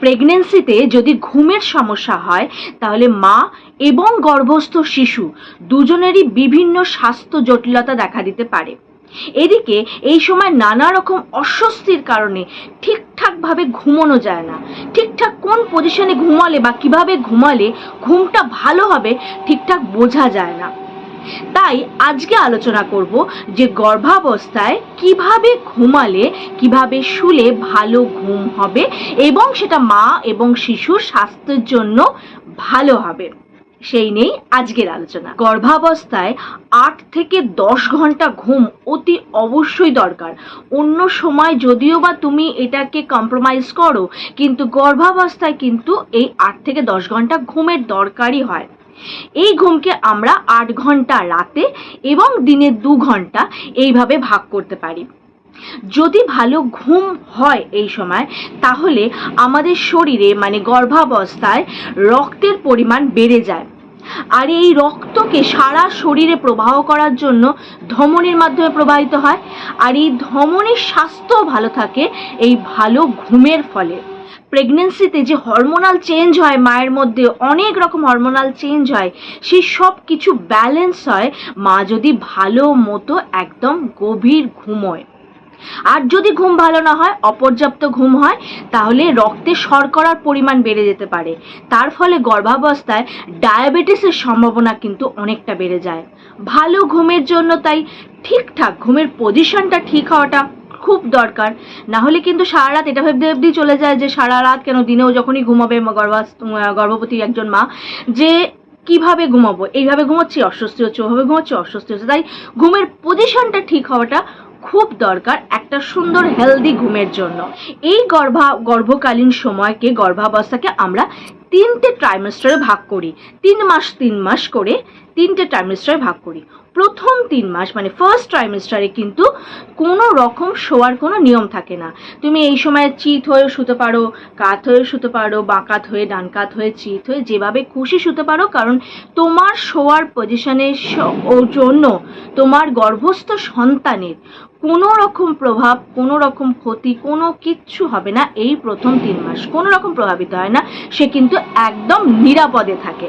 প্রেগনেন্সিতে যদি ঘুমের সমস্যা হয়, তাহলে মা এবং গর্ভস্থ শিশু দুজনেরই বিভিন্ন স্বাস্থ্য জটিলতা দেখা দিতে পারে। এদিকে এই সময় নানা রকম অস্বস্তির কারণে ঠিকঠাকভাবে ঘুমানো যায় না। ঠিকঠাক কোন পজিশনে ঘুমালে বা কীভাবে ঘুমালে ঘুমটা ভালো হবে ঠিকঠাক বোঝা যায় না। তাই আজকে আলোচনা করব যে গর্ভাবস্থায় কীভাবে ঘুমালে, কীভাবে শুলে ভালো ঘুম হবে এবং সেটা মা এবং শিশুর স্বাস্থ্যের জন্য ভালো হবে। সেই নেই আজকের আলোচনা। গর্ভাবস্থায় আট থেকে দশ ঘণ্টা ঘুম অতি অবশ্যই দরকার। অন্য সময় যদিও বা তুমি এটাকে কম্প্রোমাইজ করো, কিন্তু গর্ভাবস্থায় কিন্তু এই আট থেকে দশ ঘণ্টা ঘুমের দরকারই হয়। এই ঘুমকে আমরা আট ঘণ্টা রাতে এবং দিনে দু ঘণ্টা এইভাবে ভাগ করতে পারি। যদি ভালো ঘুম হয় এই সময়, তাহলে আমাদের শরীরে মানে গর্ভাবস্থায় রক্তের পরিমাণ বেড়ে যায়। আর এই রক্তকে সারা শরীরে প্রবাহ করার জন্য ধমনির মাধ্যমে প্রবাহিত হয়। আর এই ধমনির স্বাস্থ্য ভালো থাকে এই ভালো ঘুমের ফলে। প্রেগনেন্সিতে যে হরমোনাল চেঞ্জ হয়, মায়ের মধ্যে অনেক রকম হরমোনাল চেঞ্জ হয় সেই সব কিছু ব্যালেন্স হয়, মা যদি ভালো মতো একদম গভীর ঘুমোয় আর যদি ঘুম ভালো না হয়, অপর্যাপ্ত ঘুম হয়, তাহলে রক্তে শর্করার পরিমাণ বেড়ে যেতে পারে। তার ফলে গর্ভাবস্থায় ডায়াবেটিসের সম্ভাবনা কিন্তু অনেকটা বেড়ে যায়। ভালো ঘুমের জন্য তাই ঠিকঠাক, ঘুমের পজিশনটা ঠিক হওয়াটা খুব দরকার। না হলে কিন্তু সারা রাত এটা ভেবে অবধি চলে যায় যে সারা রাত কেন দিনেও যখনই ঘুমাবে গর্ভাস- গর্ভবতী একজন মা, যে কীভাবে ঘুমাবো? এইভাবে ঘুমাচ্ছি, অস্বস্তি হচ্ছে, ওভাবে ঘুমাচ্ছি, অস্বস্তি হচ্ছে। তাই ঘুমের পজিশনটা ঠিক হওয়াটা খুব দরকার একটা সুন্দর হেলদি ঘুমের জন্য। এই গর্ভা, গর্ভকালীন সময়কে, গর্ভাবস্থাকে আমরা তিনটে ট্রাইমেস্টারে ভাগ করি। তিন মাস তিন মাস করে তিনটে ট্রাইমেস্টারে ভাগ করি। প্রথম তিন মাস মানে ফার্স্ট ট্রাইমেস্টারে কিন্তু কোনো রকম শোয়ার কোনো নিয়ম থাকে না। তুমি এই সময় চিত হয়ে শুতে পারো, কাত হয়ে শুতে পারো, বাঁকাত হয়ে ডান কাত হয়ে, চিত হয়ে যেভাবে খুশি শুতে পারো, কারণ তোমার শোয়ার পজিশনের জন্য তোমার গর্ভস্থ সন্তানের কোনো রকম প্রভাব, কোনো রকম ক্ষতি, কোনো কিচ্ছু হবে না। এই প্রথম তিন মাস কোনো রকম প্রভাবিত হয় না। সে কিন্তু একদম নিরাপদে থাকে।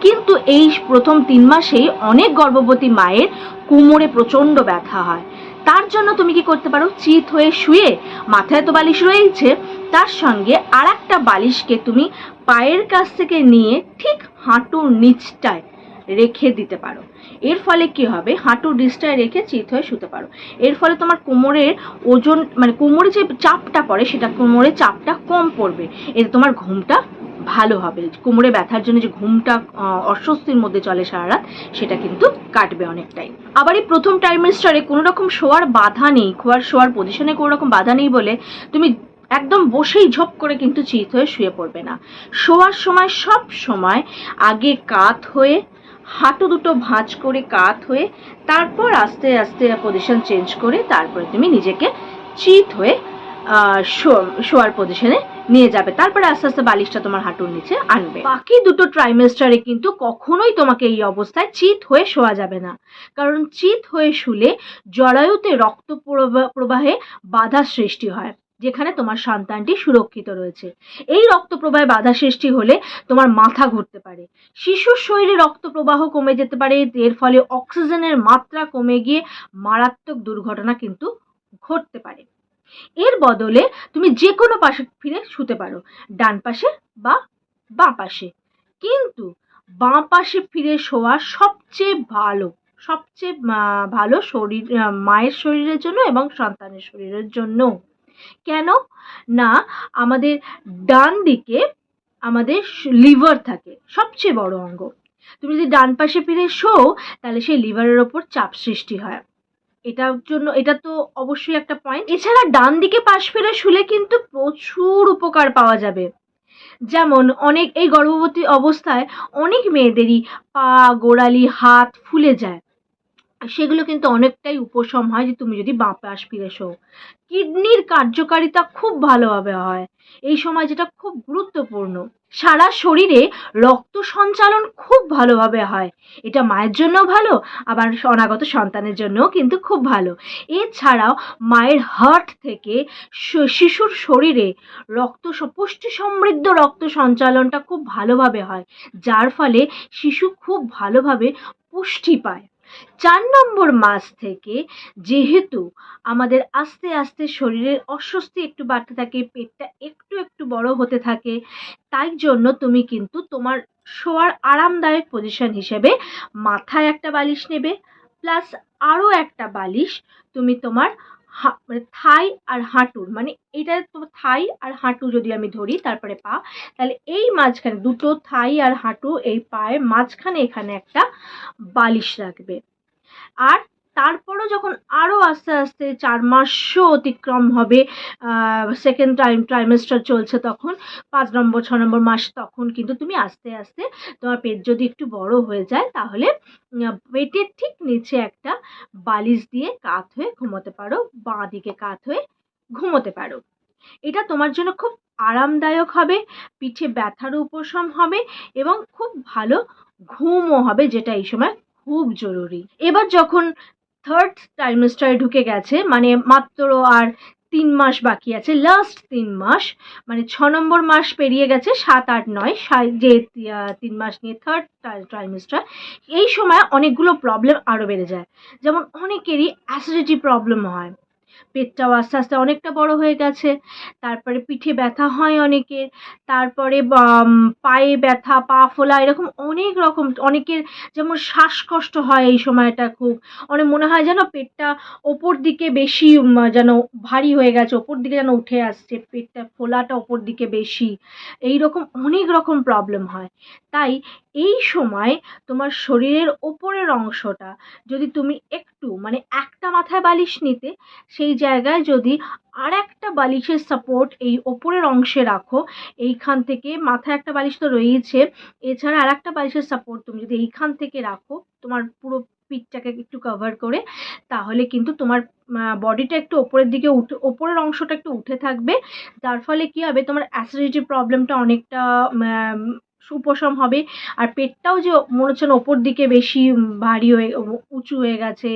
কিন্তু এই প্রথম তিন মাসেই অনেক গর্ভবতী মায়ের কোমরে প্রচণ্ড ব্যথা হয়। তার জন্য তুমি কি করতে পারো? চিত হয়ে শুয়ে মাথায় তো বালিশ রয়েছে তার সঙ্গে আর একটা বালিশকে তুমি পায়ের কাছ থেকে নিয়ে ঠিক হাঁটুর নিচটায় রেখে দিতে পারো। এর ফলে কি হবে? হাঁটুর ডিসটায় রেখে চিত হয়ে শুতে পারো। এর ফলে তোমার কোমরের ওজন মানে কোমরে যে চাপটা পড়ে, সেটা কোমরে চাপটা কম পড়বে। এতে তোমার ঘুমটা ভালো হবে। কোমরে ব্যথার জন্য যে ঘুমটা অস্বস্তির মধ্যে চলে সারা রাত সেটা কিন্তু কাটবে অনেকটাই। আবার এই প্রথম টাইমেস্টারে কোনো রকম শোয়ার বাধা নেই, খোয়ার, শোয়ার পজিশনে কোনো রকম বাধা নেই বলে তুমি একদম বসেই ঝপ করে কিন্তু চিত হয়ে শুয়ে পড়বে না। শোয়ার সময় সব সময় আগে কাত হয়ে, হাঁটু দুটো ভাঁজ করে কাত হয়ে, তারপর আস্তে আস্তে পজিশন চেঞ্জ করে তারপরে তুমি নিজেকে চিত হয়ে শোয়ার পজিশনে নিয়ে যাবে। তারপরে আস্তে আস্তে বালিশটা তোমার হাঁটুর নিচে আনবে। বাকি দুটো ট্রাইমেস্টারে কিন্তু কখনোই তোমাকে এই অবস্থায় চিত হয়ে শোয়া যাবে না। কারণ চিত হয়ে শুলে জরায়ুতে রক্ত প্রবাহে বাধা সৃষ্টি হয়, যেখানে তোমার সন্তানটি সুরক্ষিত রয়েছে। এই রক্ত প্রবাহে বাধা সৃষ্টি হলে তোমার মাথা ঘুরতে পারে। শিশুর শরীরে রক্ত প্রবাহ কমে যেতে পারে, এর ফলে অক্সিজেনের মাত্রা কমে গিয়ে মারাত্মক দুর্ঘটনা কিন্তু ঘটতে পারে। এর বদলে তুমি যে কোনো পাশে ফিরে শুতে পারো, ডান পাশে বা বাঁ পাশে। কিন্তু বাঁ পাশে ফিরে শোয়া সবচেয়ে ভালো সবচেয়ে ভালো শরীর মায়ের শরীরের জন্য এবং সন্তানের শরীরের জন্য। কেন? না, আমাদের ডান দিকে আমাদের লিভার থাকে, সবচেয়ে বড় অঙ্গ। তুমি যদি ডান পাশে ফিরে শো, তাহলে সেই লিভারের ওপর চাপ সৃষ্টি হয়। এটার জন্য, এটা তো অবশ্যই একটা পয়েন্ট এছাড়া ডান দিকে পাশ ফেরা শুলে কিন্তু প্রচুর উপকার পাওয়া যাবে। যেমন অনেক, এই গর্ভবতী অবস্থায় অনেক মেয়েদেরই পা, গোড়ালি, হাত ফুলে যায়। সেগুলো কিন্তু অনেকটাই উপশম হয় যে তুমি যদি বাঁ পাশ ফিরে শো কিডনির কার্যকারিতা খুব ভালোভাবে হয়। এই সময় যেটা খুব গুরুত্বপূর্ণ, সারা শরীরে রক্ত সঞ্চালন খুব ভালোভাবে হয়। এটা মায়ের জন্যও ভালো, আবার অনাগত সন্তানের জন্যও কিন্তু খুব ভালো। এছাড়াও মায়ের হার্ট থেকে শিশুর শরীরে রক্ত পুষ্টি সমৃদ্ধ রক্ত সঞ্চালনটা খুব ভালোভাবে হয়। যার ফলে শিশু খুব ভালোভাবে পুষ্টি পায়। চার নম্বর মাস থেকে যেহেতু আমাদের আস্তে আস্তে শরীরের অস্বস্তি একটু বাড়তে থাকে, পেটটা একটু একটু বড় হতে থাকে, তাই জন্য তুমি কিন্তু তোমার শোয়ার আরামদায়ক পজিশন হিসেবে মাথায় একটা বালিশ নেবে প্লাস আরও একটা বালিশ তুমি তোমার মানে থাই আর হাঁটুর মানে এটা তো থাই আর হাঁটু যদি আমি ধরি তারপরে পা, তাহলে এই মাঝখানে দুটো থাই আর হাঁটু এই পায়ের মাঝখানে এখানে একটা বালিশ রাখবে। আর তারপরও যখন আরও আস্তে আস্তে চার মাসও অতিক্রম হবে সেকেন্ড টাইম ট্রাইমেস্টার চলছে তখন, পাঁচ নম্বর, ছ নম্বর মাস তখন কিন্তু তুমি আস্তে আস্তে তোমার পেট যদি একটু বড় হয়ে যায়, তাহলে পেটের ঠিক নিচে একটা বালিশ দিয়ে কাত হয়ে ঘুমোতে পারো, বাঁ দিকে কাত হয়ে ঘুমোতে পারো। এটা তোমার জন্য খুব আরামদায়ক হবে, পিঠে ব্যথারও উপশম হবে এবং খুব ভালো ঘুমও হবে, যেটা এই সময় খুব জরুরি। এবার যখন থার্ড ট্রাইমেস্টারে ঢুকে গেছে মানে মাত্র আর তিন মাস বাকি আছে লাস্ট তিন মাস মানে ছ নম্বর মাস পেরিয়ে গেছে সাত, আট, নয় যে তিন মাস নিয়ে থার্ড ট্রাইমেস্টার এই সময় অনেকগুলো প্রবলেম আরও বেড়ে যায়। যেমন অনেকেরই অ্যাসিডিটি প্রবলেম হয়। পেটটাও আস্তে আস্তে অনেকটা বড় হয়ে গেছে। তারপরে পিঠে ব্যথা হয় অনেকের। তারপরে পায়ে ব্যথা, পা ফোলা, এরকম অনেক রকম। অনেকের যেমন শ্বাসকষ্ট হয় এই সময়টা খুব। অনেক মনে হয় যেন পেটটা ওপর দিকে বেশি যেন ভারী হয়ে গেছে, ওপর দিকে যেন উঠে আসছে, পেটটা ফোলাটা ওপর দিকে বেশি। এই রকম অনেক রকম প্রবলেম হয়। তাই এই সময় তোমার শরীরের ওপরের অংশটা যদি তুমি একটু মানে একটা মাথায় বালিশ নিতে, সেই জায়গায় যদি আর একটা বালিশের সাপোর্ট এই ওপরের অংশে রাখো, এইখান থেকে মাথায় একটা বালিশ তো রয়েইছে, এছাড়া আর একটা বালিশের সাপোর্ট তুমি যদি এইখান থেকে রাখো, তোমার পুরো পিঠটাকে একটু কভার করে, তাহলে কিন্তু তোমার বডিটা একটু ওপরের দিকে উঠে, ওপরের অংশটা একটু উঠে থাকবে, যার ফলে কী হবে, তোমার অ্যাসিডিটি প্রবলেমটা অনেকটা উপশম হবে। আর পেটটাও যে মনে হচ্ছে না ওপর দিকে বেশি ভারী হয়ে, উঁচু হয়ে গেছে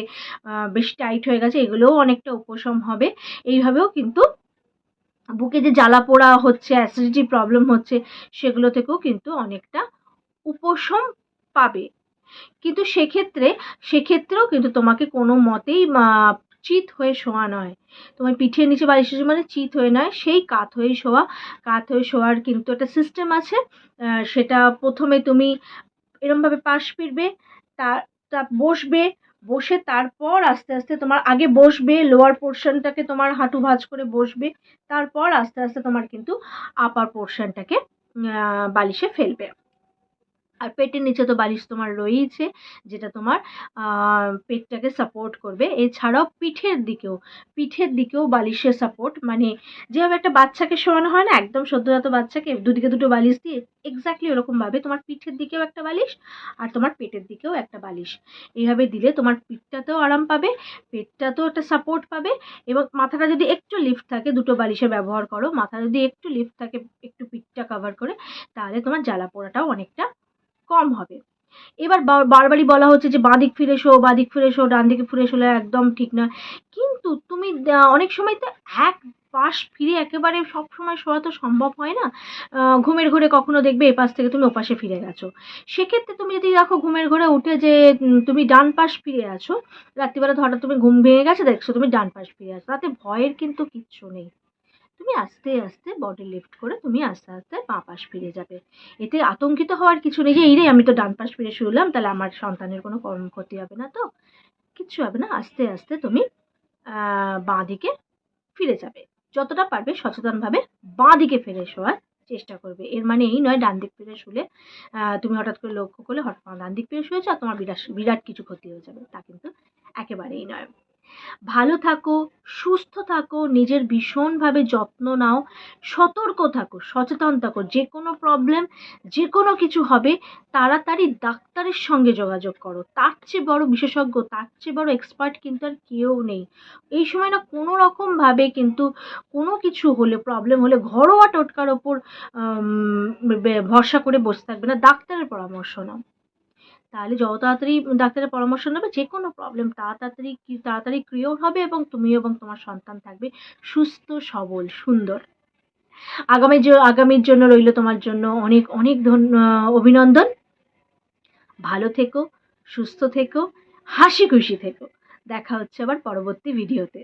বেশি টাইট হয়ে গেছে, এগুলোও অনেকটা উপশম হবে। এইভাবেও কিন্তু বুকে যে জ্বালা পোড়া হচ্ছে অ্যাসিডিটি প্রবলেম হচ্ছে, সেগুলো থেকেও কিন্তু অনেকটা উপশম পাবে। কিন্তু সেক্ষেত্রে, সেক্ষেত্রেও কিন্তু তোমাকে কোনো মতেই চিত হয়ে শোয়া নয়। তোমার পিঠের নিচে বালিশ আছে মানে চিত হয়ে নয়, সেই কাত হয়ে শোয়া। কাত হয়ে শোয়ার কিন্তু একটা সিস্টেম আছে সেটা প্রথমে তুমি এরমভাবে পাশ ফিরবে, তা বসবে, বসে তারপর আস্তে আস্তে তোমার আগে বসবে লোয়ার পোর্শনটাকে তোমার হাঁটু ভাঁজ করে বসবে, তারপর আস্তে আস্তে তোমার কিন্তু আপার পোর্শনটাকে বালিশে ফেলবে। আর পেটের নিচে তো বালিশ তোমার রয়েইছে, যেটা তোমার পেটটাকে সাপোর্ট করবে। এছাড়াও পিঠের দিকেও পিঠের দিকেও বালিশের সাপোর্ট মানে যেভাবে একটা বাচ্চাকে শোয়ানো হয় না, একদম সদ্যজাত বাচ্চাকে দুদিকে দুটো বালিশ দিয়ে এক্স্যাক্টলি ওরকমভাবে তোমার পিঠের দিকেও একটা বালিশ আর তোমার পেটের দিকেও একটা বালিশ। এইভাবে দিলে তোমার পিঠটাতেও আরাম পাবে, পেটটাতেও একটা সাপোর্ট পাবে এবং মাথাটা যদি একটু লিফট থাকে, দুটো বালিশের ব্যবহার করো, মাথা যদি একটু লিফট থাকে, একটু পিঠটা কভার করে, তাহলে তোমার জ্বালা পোড়াটাও অনেকটা কম হবে। এবার বারবারই বলা হচ্ছে যে, বাঁ দিক ফিরে এসো, বাঁ দিক ফিরে এসো, ডান দিকে ফিরে শোলে একদম ঠিক নয়। কিন্তু তুমি অনেক সময় তো এক পাশ ফিরে একেবারে সব সময় শোয়া তো সম্ভব হয় না। ঘুমের ঘরে কখনো দেখবে এ পাশ থেকে তুমি ওপাশে ফিরে গেছো। সেক্ষেত্রে তুমি যদি দেখো ঘুমের ঘরে উঠে যে তুমি ডান পাশ ফিরে আছো, রাত্রিবেলা হঠাৎ তুমি ঘুম ভেঙে গেছে, দেখছ তুমি ডান পাশ ফিরে আছো, তাতে ভয়ের কিন্তু কিচ্ছু নেই। তুমি আস্তে আস্তে বডি লিফট করে তুমি আস্তে আস্তে বাঁ পাশ ফিরে যাবে। এতে আতঙ্কিত হওয়ার কিছু নেই যে এই রে আমি তো ডান পাশ ফিরে শুলাম তাহলে আমার সন্তানের কোনো কর্ম ক্ষতি হবে না তো? কিচ্ছু হবে না, আস্তে আস্তে তুমি বাঁ দিকে ফিরে যাবে। যতটা পারবে সচেতনভাবে বাঁ দিকে ফিরে শোয়ার চেষ্টা করবে। এর মানে এই নয়, ডান দিক ফিরে শুলে তুমি হঠাৎ করে লক্ষ্য করলে হঠাৎ ডান দিক ফিরে শুয়েছো আর তোমার বিরাট বিরাট কিছু ক্ষতি হয়ে যাবে। তা কিন্তু একেবারেই নয়। ভালো থাকো, সুস্থ থাকো, নিজের ভীষণভাবে যত্ন নাও, সতর্ক থাকো, সচেতন থাকো। যে কোনো প্রবলেম যে কোনো কিছু হবে, তাড়াতাড়ি ডাক্তারের সঙ্গে যোগাযোগ করো। তার চেয়ে বড় বিশেষজ্ঞ, তার চেয়ে বড় এক্সপার্ট কিন্তু আর কেউ নেই। এই সময় না কোনো রকমভাবে কিন্তু কোনো কিছু হলে প্রবলেম হলে ঘরোয়া টোটকার ওপর ভরসা করে বসে থাকবে না। ডাক্তারের পরামর্শ নাও। তাহলে যত তাড়াতাড়ি ডাক্তারের পরামর্শ নেবে যে কোনো প্রবলেম তাড়াতাড়ি তাড়াতাড়ি ক্লিওর হবে এবং তুমি এবং তোমার সন্তান থাকবে সুস্থ, সবল, সুন্দর। আগামী আগামীর জন্য রইল তোমার জন্য অনেক অনেক ধন্য, অভিনন্দন। ভালো থেকো, সুস্থ থেকো, হাসি খুশি থেকো। দেখা হচ্ছে আবার পরবর্তী ভিডিওতে